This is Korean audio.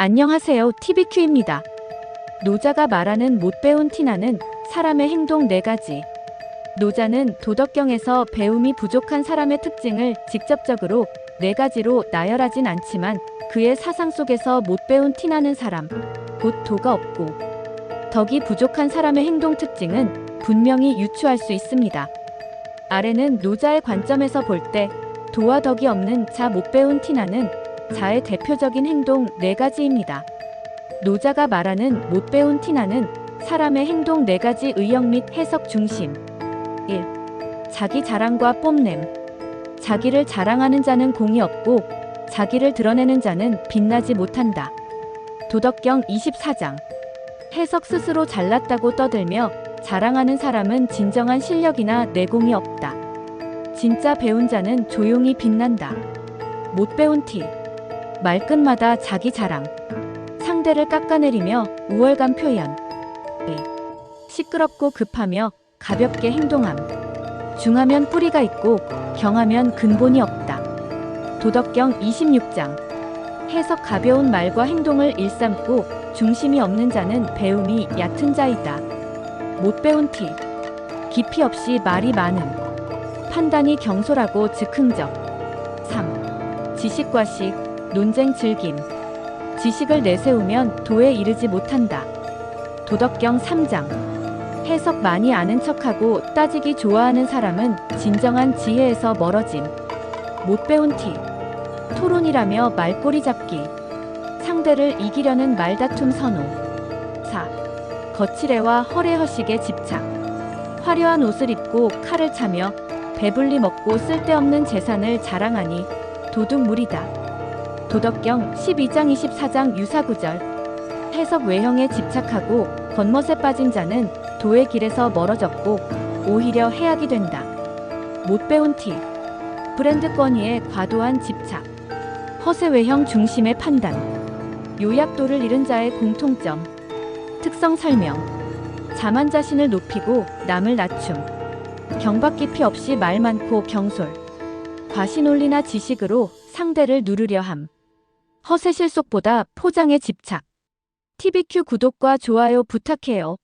안녕하세요. TVQ입니다. 노자가 말하는 못 배운 티나는 사람의 행동 네 가지. 노자는 도덕경에서 배움이 부족한 사람의 특징을 직접적으로 네 가지로 나열하진 않지만 그의 사상 속에서 못 배운 티나는 사람, 곧 도가 없고 덕이 부족한 사람의 행동 특징은 분명히 유추할 수 있습니다. 아래는 노자의 관점에서 볼 때 도와 덕이 없는 자 못 배운 티나는 자의 대표적인 행동 네 가지입니다. 노자가 말하는 못 배운 티나는 사람의 행동 네 가지 의역 및 해석 중심. 1. 자기 자랑과 뽐냄. 자기를 자랑하는 자는 공이 없고 자기를 드러내는 자는 빛나지 못한다. 도덕경 24장. 해석 스스로 잘났다고 떠들며 자랑하는 사람은 진정한 실력이나 내공이 없다. 진짜 배운 자는 조용히 빛난다. 못 배운 티. 말끝마다 자기 자랑. 상대를 깎아내리며 우월감 표현. 2. 시끄럽고 급하며 가볍게 행동함. 중하면 뿌리가 있고 경하면 근본이 없다. 도덕경 26장. 해석 가벼운 말과 행동을 일삼고 중심이 없는 자는 배움이 얕은 자이다. 못 배운 티. 깊이 없이 말이 많음. 판단이 경솔하고 즉흥적. 3. 지식과 식, 논쟁 즐김. 지식을 내세우면 도에 이르지 못한다. 도덕경 3장. 해석 많이 아는 척하고 따지기 좋아하는 사람은 진정한 지혜에서 멀어짐. 못 배운 티. 토론이라며 말꼬리 잡기. 상대를 이기려는 말다툼 선호. 4. 거칠애와 허례허식에 집착. 화려한 옷을 입고 칼을 차며 배불리 먹고 쓸데없는 재산을 자랑하니 도둑물이다. 도덕경 12장 24장 유사구절. 해석 외형에 집착하고 겉멋에 빠진 자는 도의 길에서 멀어졌고 오히려 해악이 된다. 못 배운 티. 브랜드 권위에 과도한 집착. 허세 외형 중심의 판단. 요약도를 잃은 자의 공통점. 특성 설명. 자만 자신을 높이고 남을 낮춤. 경박 깊이 없이 말 많고 경솔. 과시논리나 지식으로 상대를 누르려 함. 허세 실속보다 포장에 집착. TVQ 구독과 좋아요 부탁해요.